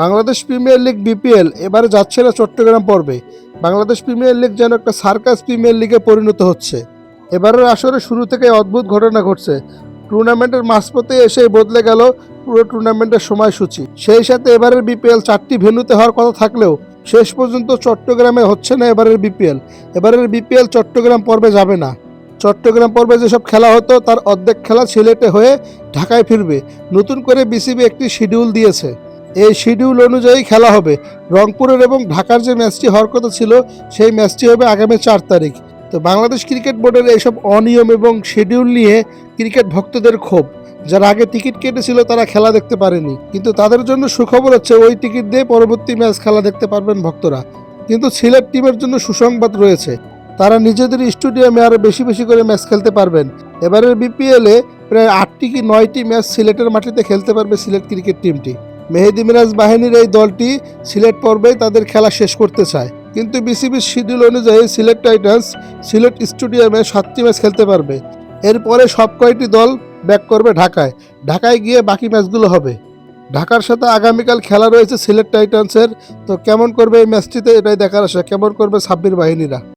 Bangladesh premier league BPL এবারে যাচ্ছে না চট্টগ্রাম পর্বে। বাংলাদেশ প্রিমিয়ার লিগ যেন একটা সার্কাস প্রিমিয়ার লিগে পরিণত হচ্ছে। এবারের আসরে শুরু থেকে অদ্ভুত ঘটনা ঘটছে। টুর্নামেন্টের মাঝপথে এসে বদলে গেল পুরো টুর্নামেন্টের সময়সূচি। সেই সাথে এবারের বিপিএল চারটি ভেন্যুতে হওয়ার কথা থাকলেও শেষ পর্যন্ত চট্টগ্রামে হচ্ছে না এবারের বিপিএল। এবারের বিপিএল চট্টগ্রাম পর্বে যাবে না। চট্টগ্রাম পর্বে যেসব খেলা হতো, তার অর্ধেক খেলা সিলেটে হয়ে ঢাকায় ফিরবে। নতুন করে বিসিবি একটি শিডিউল দিয়েছে। এই শিডিউল অনুযায়ী খেলা হবে। রংপুরের এবং ঢাকার যে ম্যাচটি হওয়ার কথা ছিল, সেই ম্যাচটি হবে আগামী চার তারিখ। তো বাংলাদেশ ক্রিকেট বোর্ডের এইসব অনিয়ম এবং শিডিউল নিয়ে ক্রিকেট ভক্তদের ক্ষোভ। যারা আগে টিকিট কেটেছিল, তারা খেলা দেখতে পারেনি। কিন্তু তাদের জন্য সুখবর হচ্ছে, ওই টিকিট দিয়ে পরবর্তী ম্যাচ খেলা দেখতে পারবেন ভক্তরা। কিন্তু সিলেট টিমের জন্য সুসংবাদ রয়েছে। তারা নিজেদের স্টেডিয়ামে আরও বেশি বেশি করে ম্যাচ খেলতে পারবেন। এবারের বিপিএলে প্রায় আটটি কি নয়টি ম্যাচ সিলেটের মাটিতে খেলতে পারবে সিলেট ক্রিকেট টিমটি মেহেদি মিরাজ বাহিনীর এই দলটি সিলেট পর্বেই তাদের খেলা শেষ করতে চায়। কিন্তু বিসিবির শিডিউল অনুযায়ী সিলেট টাইটান্স সিলেট স্টেডিয়ামে সাতটি ম্যাচ খেলতে পারবে। এরপরে সব কয়টি দল ব্যাক করবে ঢাকায়। ঢাকায় গিয়ে বাকি ম্যাচগুলো হবে। ঢাকার সাথে আগামীকাল খেলা রয়েছে সিলেট টাইটান্সের। তো কেমন করবে এই ম্যাচটিতে এটাই দেখার আসে কেমন করবে সাব্বির বাহিনীরা?